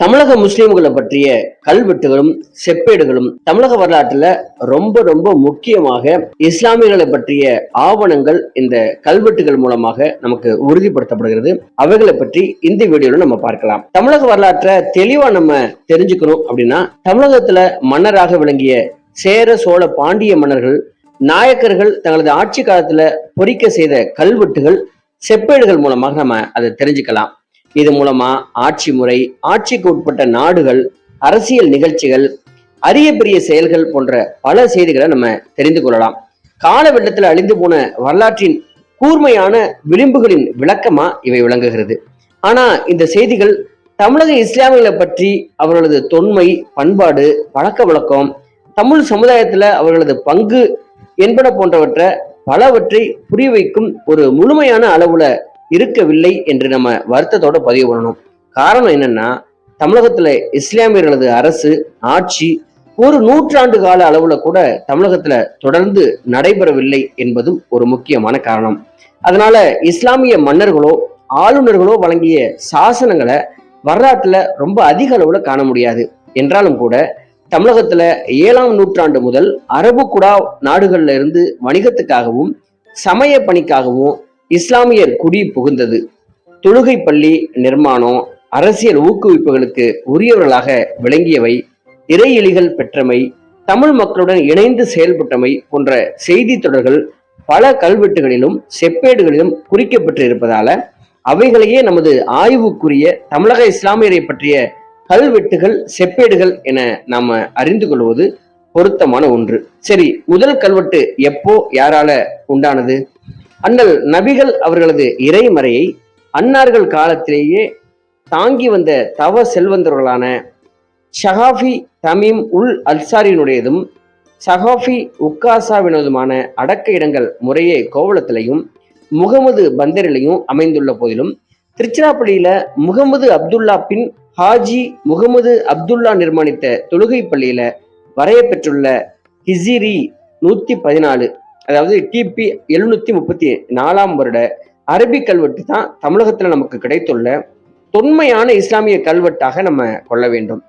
தமிழக முஸ்லீம்களை பற்றிய கல்வெட்டுகளும் செப்பேடுகளும் தமிழக வரலாற்றுல ரொம்ப ரொம்ப முக்கியமாக இஸ்லாமியர்களை பற்றிய ஆவணங்கள் இந்த கல்வெட்டுகள் மூலமாக நமக்கு உறுதிப்படுத்தப்படுகிறது. அவைகளை பற்றி இந்த வீடியோல நம்ம பார்க்கலாம். தமிழக வரலாற்றை தெளிவா நம்ம தெரிஞ்சுக்கணும் அப்படின்னா தமிழகத்துல மன்னராக விளங்கிய சேர சோழ பாண்டிய மன்னர்கள் நாயக்கர்கள் தங்களது ஆட்சி காலத்துல பொறிக்க செய்த கல்வெட்டுகள் செப்பேடுகள் மூலமாக நம்ம அதை தெரிஞ்சுக்கலாம். இது மூலமா ஆட்சி முறை ஆட்சிக்கு உட்பட்ட நாடுகள் அரசியல் நிகழ்ச்சிகள் அரிய பெரிய செயல்கள் போன்ற பல செய்திகளை நம்ம தெரிந்து கொள்ளலாம். கால வெள்ளத்தில் அழிந்து போன வரலாற்றின் கூர்மையான விளிம்புகளின் விளக்கமா இவை விளங்குகிறது. ஆனா இந்த செய்திகள் தமிழக இஸ்லாமியர்களை பற்றி அவர்களது தொன்மை பண்பாடு பழக்க வழக்கம் தமிழ் சமுதாயத்துல அவர்களது பங்கு என்பன போன்றவற்றை பலவற்றை புரிய வைக்கும் ஒரு முழுமையான அளவுல இருக்கவில்லை என்று நம்ம வருத்தத்தோட பதிவு பண்ணணும். காரணம் என்னன்னா தமிழகத்துல இஸ்லாமியர்களது அரசு ஆட்சி ஒரு நூற்றாண்டு கால அளவுல கூட தமிழகத்துல தொடர்ந்து நடைபெறவில்லை என்பதும் ஒரு முக்கியமான காரணம். அதனால இஸ்லாமிய மன்னர்களோ ஆளுநர்களோ வழங்கிய சாசனங்களை வரலாற்றுல ரொம்ப அதிக அளவுல காண முடியாது. என்றாலும் கூட தமிழகத்துல ஏழாம் நூற்றாண்டு முதல் அரபு குடா நாடுகள்ல இருந்து வணிகத்துக்காகவும் சமய பணிக்காகவும் இஸ்லாமியர் குடி புகுந்தது. தொழுகை பள்ளி நிர்மாணம் அரசியல் ஊக்குவிப்புகளுக்கு உரியவர்களாக விளங்கியவை இறை எலிகள் பெற்றமை தமிழ் மக்களுடன் இணைந்து செயல்பட்டமை போன்ற செய்தி தொடர்கள் பல கல்வெட்டுகளிலும் செப்பேடுகளிலும் குறிக்கப்பட்டிருப்பதால அவைகளையே நமது ஆய்வுக்குரிய தமிழக இஸ்லாமியரை பற்றிய கல்வெட்டுகள் செப்பேடுகள் என நாம அறிந்து கொள்வது பொருத்தமான ஒன்று. சரி முதல் கல்வெட்டு எப்போ யாரால உண்டானது? அண்ணல் நபிகள் அவர்களது இறைமறையை அன்னார்கள் காலத்திலேயே தாங்கி வந்த தவ செல்வந்தர்களான ஷஹாஃபி தமீம் உல் அல்சாரியினுடையதும் சஹாஃபி உக்காசாவினதுமான அடக்க இடங்கள் முறையே கோவளத்திலையும் முகமது பந்தரிலையும் அமைந்துள்ள போதிலும் திருச்சிராப்பள்ளியில முகமது அப்துல்லா பின் ஹாஜி முகமது அப்துல்லா நிர்மாணித்த தொழுகை பள்ளியில வரையப்பெற்றுள்ள ஹிசிரி நூத்தி பதினாலு அதாவது கிபி எழுநூத்தி முப்பத்தி நாலாம் வருட அரபிக் கல்வெட்டு தான் தமிழகத்துல நமக்கு கிடைத்துள்ள தொன்மையான இஸ்லாமிய கல்வெட்டாக நம்ம கொள்ள வேண்டும்.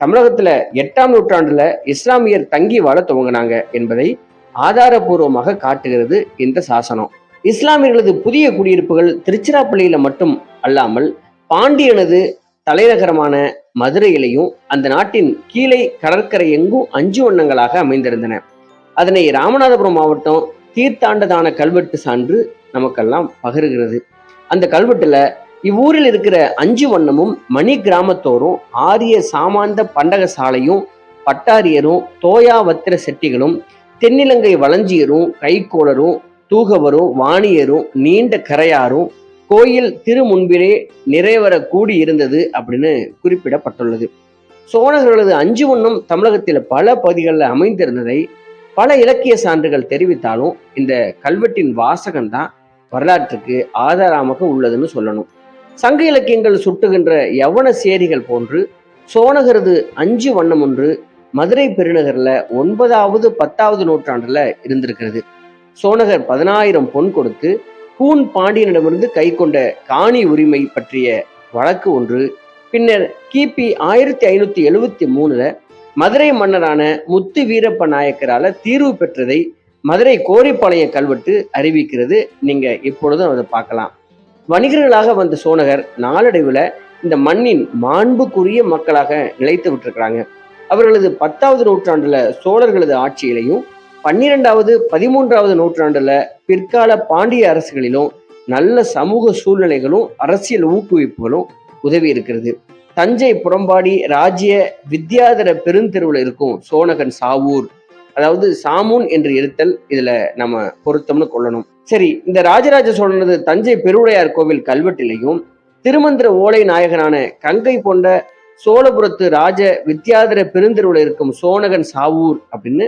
தமிழகத்துல எட்டாம் நூற்றாண்டுல இஸ்லாமியர் தங்கி வாழ துவங்கினாங்க என்பதை ஆதாரபூர்வமாக காட்டுகிறது இந்த சாசனம். இஸ்லாமியர்களது புதிய குடியிருப்புகள் திருச்சிராப்பள்ளியில மட்டும் அல்லாமல் பாண்டியனது தலைநகரமான மதுரையிலையும் அந்த நாட்டின் கீழே கடற்கரை எங்கும் அஞ்சு வண்ணங்களாக அமைந்திருந்தன. அதனை ராமநாதபுரம் மாவட்டம் தீர்த்தாண்டதான கல்வெட்டு சான்று நமக்கெல்லாம் பகிர்கிறது. அந்த கல்வெட்டுல இவ்வூரில் இருக்கிற அஞ்சு வண்ணமும் மணி கிராமத்தோரும் ஆரிய சாமாந்த பண்டக சாலையும் பட்டாரியரும் தோயாவத்திர செட்டிகளும் தென்னிலங்கை வளஞ்சியரும் கைக்கோளரும் தூகவரும் வாணியரும் நீண்ட கரையாரும் கோயில் திருமுன்பிலே நிறைவர கூடி இருந்தது அப்படின்னு குறிப்பிடப்பட்டுள்ளது. சோழர்களது அஞ்சு வண்ணம் தமிழகத்தில் பல பகுதிகளில் அமைந்திருந்ததை பல இலக்கிய சான்றுகள் தெரிவித்தாலும் இந்த கல்வெட்டின் வாசகம் தான் வரலாற்றுக்கு ஆதாரமாக உள்ளதுன்னு சொல்லணும். சங்க இலக்கியங்கள் சுட்டுகின்ற யவன சேரிகள் போன்று சோனகரது அஞ்சு வண்ணம் ஒன்று மதுரை பெருநகர்ல ஒன்பதாவது பத்தாவது நூற்றாண்டுல இருந்திருக்கிறது. சோனகர் பதினாயிரம் பொன் கொடுத்து கூன் பாண்டியனிடமிருந்து கை கொண்ட காணி உரிமை பற்றிய வழக்கு ஒன்று. பின்னர் கிபி ஆயிரத்தி ஐநூத்தி எழுவத்தி மூணுல மதுரை மன்னரான முத்து வீரப்ப நாயக்கரால தீர்வு பெற்றதை மதுரை கோரிப்பாளைய கல்வெட்டு அறிவிக்கிறது. நீங்க இப்பொழுதும் அதை பார்க்கலாம். வணிகர்களாக வந்த சோனகர் நாளடைவில் இந்த மண்ணின் மாண்புக்குரிய மக்களாக நிலைத்து விட்டிருக்கிறாங்க. அவர்களது பத்தாவது நூற்றாண்டுல சோழர்களது ஆட்சியிலையும் பன்னிரெண்டாவது பதிமூன்றாவது நூற்றாண்டுல பிற்கால பாண்டிய அரசுகளிலும் நல்ல சமூக சூழ்நிலைகளும் அரசியல் ஊக்குவிப்புகளும் உதவி இருக்கிறது. தஞ்சை புறம்பாடி ராஜ்ய வித்யாதர பெருந்தெருவில் இருக்கும் சோனகன் சாவூர். அதாவது சாமூன் என்று இருத்தல் இதுல நம்ம பொருத்தம்னு கொள்ளணும். சரி இந்த ராஜராஜ சோழனது தஞ்சை பெருவுடையார் கோவில் கல்வெட்டிலையும் திருமந்திர ஓலை நாயகனான கங்கை கொண்ட சோழபுரத்து ராஜ வித்யாதர பெருந்தெருவில் இருக்கும் சோனகன் சாவூர் அப்படின்னு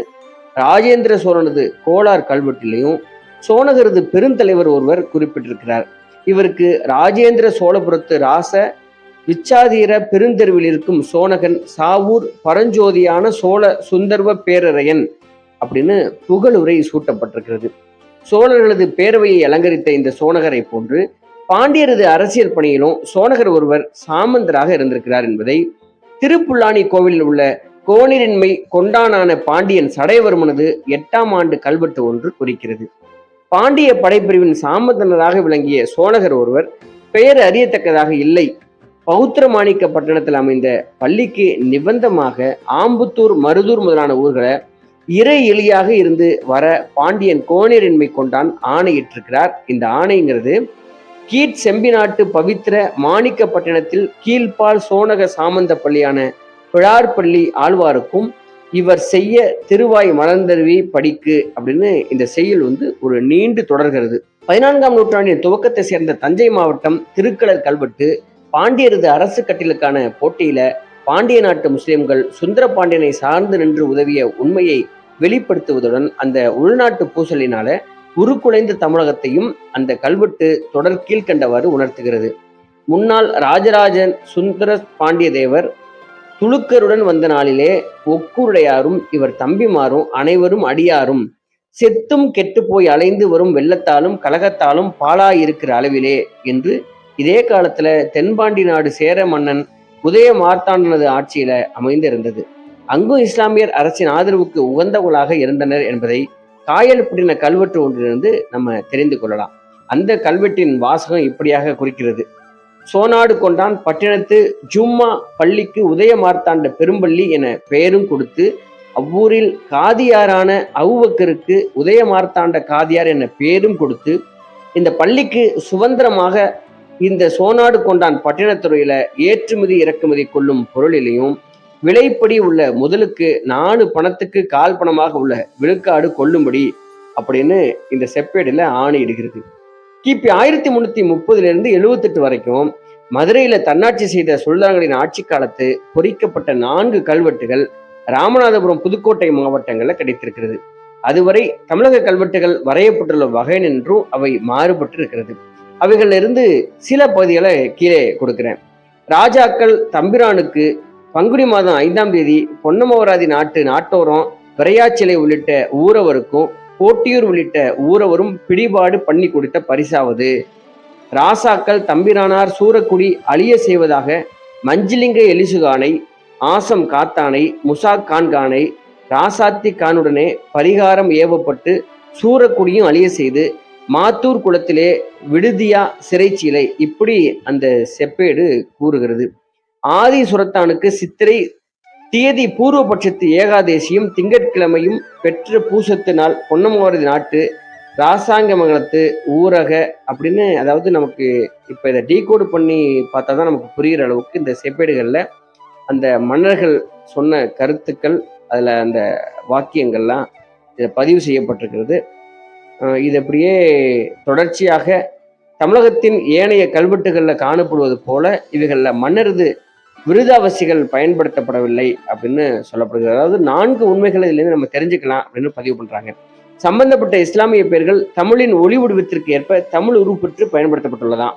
ராஜேந்திர சோழனது கோலார் கல்வெட்டிலையும் சோனகரது பெருந்தலைவர் ஒருவர் குறிப்பிட்டிருக்கிறார். இவருக்கு ராஜேந்திர சோழபுரத்து ராச விச்சாதீர பெருந்தெருவில் இருக்கும் சோனகன் சாவூர் பரஞ்சோதியான சோழ சுந்தர்வ பேரரையன் அப்படின்னு புகழுரை சூட்டப்பட்டிருக்கிறது. சோழர்களது பேரவையை அலங்கரித்த இந்த சோனகரை போன்று பாண்டியரது அரசியல் பணியிலும் சோனகர் ஒருவர் சாமந்தராக இருந்திருக்கிறார் என்பதை திருப்புல்லானி கோவிலில் உள்ள கோணிரின்மை கொண்டானான பாண்டியன் சடையவர்மனது எட்டாம் ஆண்டு கல்வெட்டு ஒன்று குறிக்கிறது. பாண்டிய படைப்பிரிவின் சாமந்தனராக விளங்கிய சோழகர் ஒருவர் பெயர் அறியத்தக்கதாக இல்லை. பௌத்திரமாணிக்க பட்டணத்தில் அமைந்த பள்ளிக்கு நிபந்தமாக ஆம்புத்தூர் மருதூர் முதலான ஊர்களை இறை எளியாக இருந்து வர பாண்டியன் கோணிரின்மை கொண்டான் ஆணையிட்டிருக்கிறார். இந்த ஆணைங்கிறது கீட் செம்பிநாட்டு பவித்திர மாணிக்கப்பட்டினத்தில் கீழ்பால் சோனக சாமந்த பள்ளியான பிழார்பள்ளி ஆழ்வாருக்கும் இவர் செய்ய திருவாய் மலர்ந்தருவி படிக்கு அப்படின்னு இந்த செய்யுள் வந்து ஒரு நீண்டு தொடர்கிறது. பதினான்காம் நூற்றாண்டின் துவக்கத்தை சேர்ந்த தஞ்சை மாவட்டம் திருக்கலர் கல்வெட்டு பாண்டியரது அரசு கட்டிலுக்கான போட்டியில பாண்டிய நாட்டு முஸ்லிம்கள் சுந்தர பாண்டியனை சார்ந்து நின்று உதவிய உண்மையை வெளிப்படுத்துவதுடன் அந்த உள்நாட்டு பூசலினால உருக்குலைந்த தமிழகத்தையும் அந்த கல்வெட்டு தொடர் கீழ்கண்டவாறு உணர்த்துகிறது. முன்னாள் ராஜராஜன் சுந்தர பாண்டிய தேவர் துளுக்கருடன் வந்த நாளிலே ஒக்குருடையாரும் இவர் தம்பிமாரும் அனைவரும் அடியாரும் செத்தும் கெட்டு போய் அலைந்து வரும் வெள்ளத்தாலும் கலகத்தாலும் பாழாயிருக்கிற அளவிலே என்று இதே காலத்துல தென்பாண்டி நாடு சேர மன்னன் உதய மார்த்தாண்டனது ஆட்சியில அமைந்திருந்தது. அங்கும் இஸ்லாமியர் அரசின் ஆதரவுக்கு உகந்தவர்களாக இருந்தனர் என்பதை காயல்பட்டின கல்வெட்டு ஒன்றிலிருந்து நம்ம தெரிந்து கொள்ளலாம். அந்த கல்வெட்டின் வாசகம் இப்படியாக குறிக்கிறது. சோனாடு கொண்டான் பட்டினத்து ஜும்மா பள்ளிக்கு உதய மார்த்தாண்ட பெரும்பள்ளி என பெயரும் கொடுத்து அவ்வூரில் காதியாரான அவுவக்கருக்கு உதய மார்த்தாண்ட காதியார் என பெயரும் கொடுத்து இந்த பள்ளிக்கு சுதந்திரமாக இந்த சோனாடு கொண்டான் பட்டினத்துறையில ஏற்றுமதி இறக்குமதி கொள்ளும் பொருளிலையும் விலைப்படி உள்ள முதலுக்கு நாலு பணத்துக்கு கால் பணமாக உள்ள விழுக்காடு கொள்ளும்படி அப்படின்னு இந்த செப்பேடில் ஆணையிடுகிறது. கிபி ஆயிரத்தி முன்னூத்தி முப்பதுலேருந்து எழுபத்தெட்டு வரைக்கும் மதுரையில தன்னாட்சி செய்த சுல்தான்களின் ஆட்சி காலத்து பொறிக்கப்பட்ட நான்கு கல்வெட்டுகள் ராமநாதபுரம் புதுக்கோட்டை மாவட்டங்களில் கிடைத்திருக்கிறது. அதுவரை தமிழக கல்வெட்டுகள் வரையப்பட்டுள்ள வகை நின்றும் அவை மாறுபட்டு இருக்கிறது அவைகளிலிருந்து சில பகுதிகளை கீழே கொடுக்கிறேன். ராஜாக்கள் தம்பிரானுக்கு பங்குனி மாதம் ஐந்தாம் தேதி பொன்னமவராதி நாட்டு நாட்டோரம் விரையாச்சிலை உள்ளிட்ட ஊரவருக்கும் கோட்டியூர் உள்ளிட்ட ஊரவரும் பிடிபாடு பண்ணி கொடுத்த பரிசாவது. ராசாக்கள் தம்பிரானார் சூரக்குடி அழிய செய்வதாக மஞ்சிலிங்க எலிசுகானை ஆசம் காத்தானை முசா கான்கானை ராசாத்தி கானுடனே பரிகாரம் ஏவப்பட்டு சூரக்குடியும் அழிய செய்து மாத்தூர் குளத்திலே விடுதியா சிறைச்சீலை இப்படி அந்த செப்பேடு கூறுகிறது. ஆதி சுரத்தானுக்கு சித்திரை தியதி பூர்வபட்சத்து ஏகாதேசியும் திங்கட்கிழமையும் பெற்ற பூசத்து நாள் பொன்னமாவதி நாட்டு ராசாங்கமங்கலத்து ஊரக அப்படின்னு அதாவது நமக்கு இப்போ இதை டீகோடு பண்ணி பார்த்தா தான் நமக்கு புரிகிற அளவுக்கு இந்த செப்பேடுகளில் அந்த மன்னர்கள் சொன்ன கருத்துக்கள் அதில் அந்த வாக்கியங்கள்லாம் இதை பதிவு செய்யப்பட்டிருக்கிறது. இது அப்படியே தொடர்ச்சியாக தமிழகத்தின் ஏனைய கல்வெட்டுகளில் காணப்படுவது போல இவைகளில் மன்னரது விருதாவசிகள் பயன்படுத்தப்படவில்லை அப்படின்னு சொல்லப்படுகிறது. அதாவது நான்கு உண்மைகளை இதுலேருந்து நம்ம தெரிஞ்சுக்கலாம் அப்படின்னு பதிவு பண்ணுறாங்க சம்பந்தப்பட்ட இஸ்லாமிய பெயர்கள் தமிழின் ஒளி உடுவத்திற்கு ஏற்ப தமிழ் உருப்பெற்று பயன்படுத்தப்பட்டுள்ளதாம்.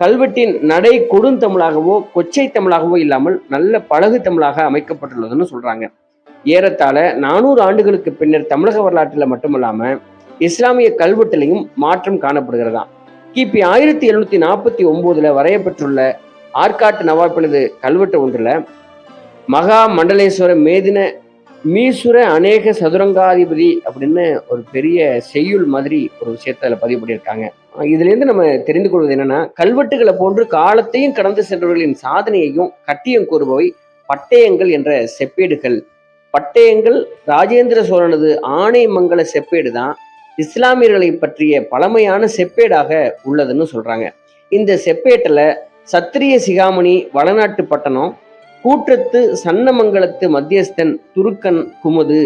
கல்வெட்டின் நடை கொடுந்தமிழாகவோ கொச்சை தமிழாகவோ இல்லாமல் நல்ல பழகு தமிழாக அமைக்கப்பட்டுள்ளதுன்னு சொல்றாங்க. ஏறத்தாழ நானூறு ஆண்டுகளுக்கு பின்னர் தமிழக வரலாற்றில் மட்டுமல்லாமல் இஸ்லாமிய கல்வெட்டிலையும் மாற்றம் காணப்படுகிறதாம். கிபி ஆயிரத்தி எழுநூத்தி நாற்பத்தி ஒன்பதுல வரையப்பட்டுள்ள ஆற்காட்டு நவாப்பினது கல்வெட்டு ஒன்றுல மகா மண்டலேஸ்வர மேதின மீசுர அநேக சதுரங்காதிபதி அப்படின்னு ஒரு பெரிய செய்யுள் மாதிரி ஒரு விஷயத்த அதில் பதிவு பண்ணியிருக்காங்க. இதுல இருந்து நம்ம தெரிந்து கொள்வது என்னன்னா கல்வெட்டுகளை போன்று காலத்தையும் கடந்து சென்றவர்களின் சாதனையையும் கட்டியம் கூறுபவை பட்டயங்கள் என்ற செப்பேடுகள். பட்டயங்கள் ராஜேந்திர சோழனது ஆணைமங்கல செப்பேடு தான் இஸ்லாமியர்களை பற்றிய பழமையான செப்பேடாக உள்ளதுன்னு சொல்றாங்க. இந்த செப்பேட்டில் சத்திரிய சிகாமணி வடநாட்டு பட்டணம் கூற்றத்து சன்னமங்கலத்து மத்தியஸ்தன் துருக்கன் குமுது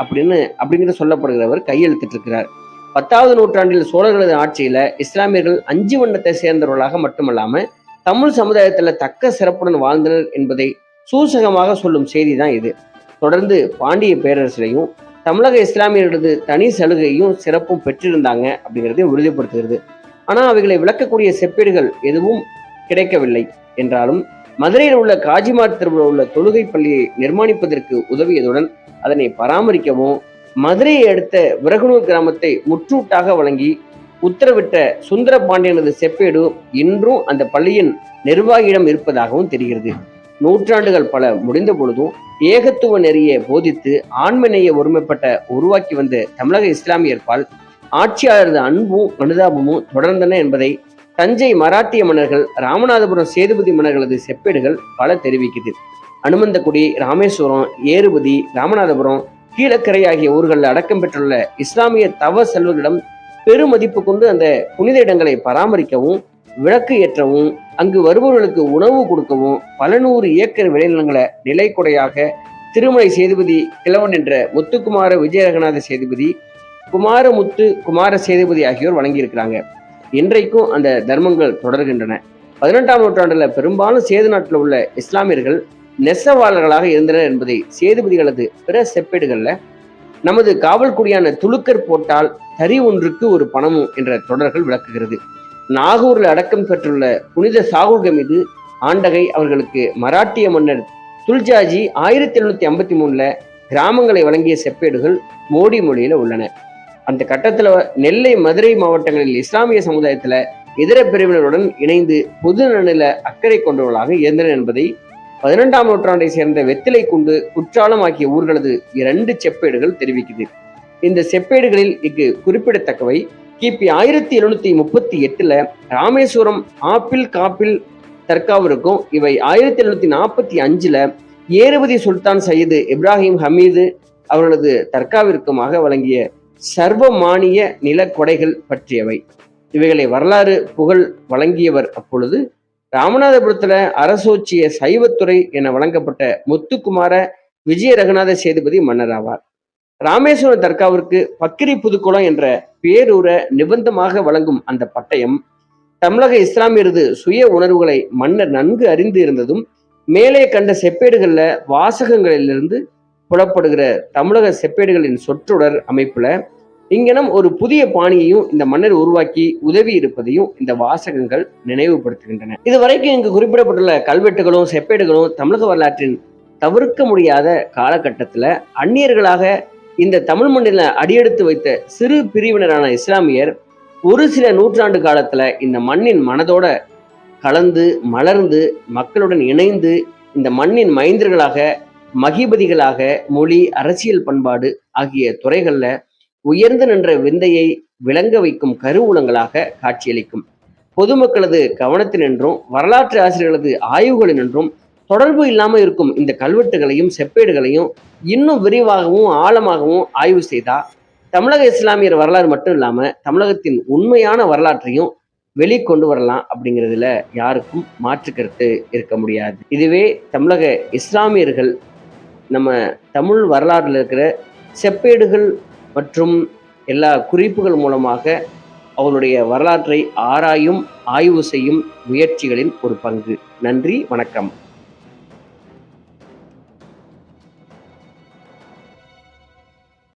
அப்படின்னு அப்படிங்கிற சொல்லப்படுகிறவர் கையெழுத்திட்டு இருக்கிறார். பத்தாவது நூற்றாண்டில் சோழர்களது ஆட்சியில இஸ்லாமியர்கள் அஞ்சு வண்ணத்தை சேர்ந்தவர்களாக மட்டுமல்லாம தமிழ் சமுதாயத்துல தக்க சிறப்புடன் வாழ்ந்தனர் என்பதை சூசகமாக சொல்லும் செய்தி தான் இது. தொடர்ந்து பாண்டிய பேரரசிலையும் தமிழக இஸ்லாமியர்களது தனி சலுகையும் சிறப்பும் பெற்றிருந்தாங்க அப்படிங்கிறதையும் உறுதிப்படுத்துகிறது. ஆனால் அவைகளை விளக்கக்கூடிய செப்பேடுகள் எதுவும் கிடைக்கவில்லை என்றாலும் மதுரையில் உள்ள காஜிமார் திருவிழா உள்ள தொழுகை பள்ளியை நிர்மாணிப்பதற்கு உதவியதுடன் அதனை பராமரிக்கவும் மதுரையை அடுத்த விறகுனூர் கிராமத்தை முற்றூட்டாக வழங்கி உத்தரவிட்ட சுந்தர பாண்டியனது செப்பேடு இன்றும் அந்த பள்ளியின் நிர்வாகியிடம் இருப்பதாகவும் தெரிகிறது. நூற்றாண்டுகள் பல முடிந்த பொழுதும் ஏகத்துவ நெறியை போதித்து ஆண்மநேய ஒருமைப்பட்ட உருவாக்கி வந்த தமிழக இஸ்லாமியர்பால் ஆட்சியாளரது அன்பும் அனுதாபமும் தொடர்ந்தன என்பதை தஞ்சை மராட்டிய மன்னர்கள் ராமநாதபுரம் சேதுபதி மன்னர்களது செப்பேடுகள் பல தெரிவிக்குது. அனுமந்தக்குடி ராமேஸ்வரம் ஏறுபதி ராமநாதபுரம் கீழக்கரை ஆகிய ஊர்களில் அடக்கம் பெற்றுள்ள இஸ்லாமிய தவ செல்வர்களிடம் பெருமதிப்பு கொண்டு அந்த புனித இடங்களை பராமரிக்கவும் விளக்கு ஏற்றவும் அங்கு வருபவர்களுக்கு உணவு கொடுக்கவும் பல நூறு ஏக்கர் விளைநிலங்களை நிலைக்குடையாக திருமலை சேதுபதி கிழவன் என்ற முத்துக்குமார விஜயரகநாத சேதுபதி குமாரமுத்து குமார சேதுபதி ஆகியோர் வழங்கியிருக்கிறாங்க இன்றைக்கும் அந்த தர்மங்கள் தொடர்கின்றன. பதினெட்டாம் நூற்றாண்டுல பெரும்பாலும் சேது நாட்டில் உள்ள இஸ்லாமியர்கள் நெசவாளர்களாக இருந்தனர் என்பதை சேதுபதிகளது பிற செப்பேடுகள்ல நமது காவல்குடியான துளுக்கர் போட்டால் தறி ஒன்றுக்கு ஒரு பணமும் என்ற தொடர்கள் விளக்குகிறது. நாகூரில் அடக்கம் பெற்றுள்ள புனித சாகுல்க மீது ஆண்டகை அவர்களுக்கு மராட்டிய மன்னர் துல்ஜாஜி ஆயிரத்தி எழுநூத்தி ஐம்பத்தி மூணுல கிராமங்களை வழங்கிய செப்பேடுகள் மோடி மொழியில உள்ளன. அந்த கட்டத்துல நெல்லை மதுரை மாவட்டங்களில் இஸ்லாமிய சமுதாயத்துல இதர பிரிவினருடன் இணைந்து பொது நலனில அக்கறை கொண்டவர்களாக இருந்தனர் என்பதை பதினெண்டாம் நூற்றாண்டை சேர்ந்த வெத்திலை குண்டு குற்றாலம் ஆகிய ஊர்களது இரண்டு செப்பேடுகள் தெரிவிக்குது. இந்த செப்பேடுகளில் இங்கு குறிப்பிடத்தக்கவை கிபி ஆயிரத்தி எழுநூத்தி முப்பத்தி எட்டுல ராமேஸ்வரம் ஆப்பிள் காப்பில் தர்காவிற்கும் இவை ஆயிரத்தி எழுநூத்தி நாற்பத்தி அஞ்சுல ஏறுபதி சுல்தான் சையது இப்ராஹிம் ஹமீது அவர்களது தர்காவிற்குமாக வழங்கிய சர்வமானிய நிலக்கொடைகள் பற்றியவை. இவைகளை வரலாறு புகழ் வழங்கியவர் அப்பொழுது ராமநாதபுரத்துல அரசோச்சிய சைவத்துறை என வழங்கப்பட்ட முத்துக்குமார விஜய ரகுநாத சேதுபதி மன்னர் ஆவார் ராமேஸ்வரம் தர்காவிற்கு பக்கிரி புதுக்குளம் என்ற பேரூரை நிபந்தமாக வழங்கும் அந்த பட்டயம் தமிழக இஸ்லாமியரது சுய உணர்வுகளை மன்னர் நன்கு அறிந்து இருந்ததும் மேலே கண்ட செப்பேடுகளில் வாசகங்களிலிருந்து புலப்படுகிற தமிழக செப்பேடுகளின் சொற்றொடர் அமைப்புல இங்கனம் ஒரு புதிய பாணியையும் இந்த மன்னர் உருவாக்கி உதவி இருப்பதையும் இந்த வாசகங்கள் நினைவுபடுத்துகின்றன. இதுவரைக்கும் இங்கு குறிப்பிடப்பட்டுள்ள கல்வெட்டுகளும் செப்பேடுகளும் தமிழக வரலாற்றின் தவிர்க்க முடியாத காலகட்டத்தில் அந்நியர்களாக இந்த தமிழ் மண்ணில அடியெடுத்து வைத்த சிறு பிரிவினரான இஸ்லாமியர் ஒரு சில நூற்றாண்டு காலத்துல இந்த மண்ணின் மனதோட கலந்து மலர்ந்து மக்களுடன் இணைந்து இந்த மண்ணின் மைந்தர்களாக மகிபதிகளாக மொழி அரசியல் பண்பாடு ஆகிய துறைகள்ல உயர்ந்து நின்ற விந்தையை விளங்க வைக்கும் கருவூலங்களாக காட்சியளிக்கும். பொதுமக்களது கவனத்தினின்றும் வரலாற்று ஆசிரியர்களது ஆய்வுகளினின்றும் தொடர்பு இல்லாமல் இருக்கும் இந்த கல்வெட்டுகளையும் செப்பேடுகளையும் இன்னும் விரிவாகவும் ஆழமாகவும் ஆய்வு செய்தா தமிழக இஸ்லாமியர் வரலாறு மட்டும் இல்லாமல் தமிழகத்தின் உண்மையான வரலாற்றையும் வெளிக்கொண்டு வரலாம் அப்படிங்கிறதுல யாருக்கும் மாற்று கருத்து இருக்க முடியாது. இதுவே தமிழக இஸ்லாமியர்கள் நம்ம தமிழ் வரலாறுல இருக்கிற செப்பேடுகள் மற்றும் எல்லா குறிப்புகள் மூலமாக அவருடைய வரலாற்றை ஆராயும் ஆய்வு செய்யும் முயற்சிகளின் ஒரு பங்கு. நன்றி வணக்கம்.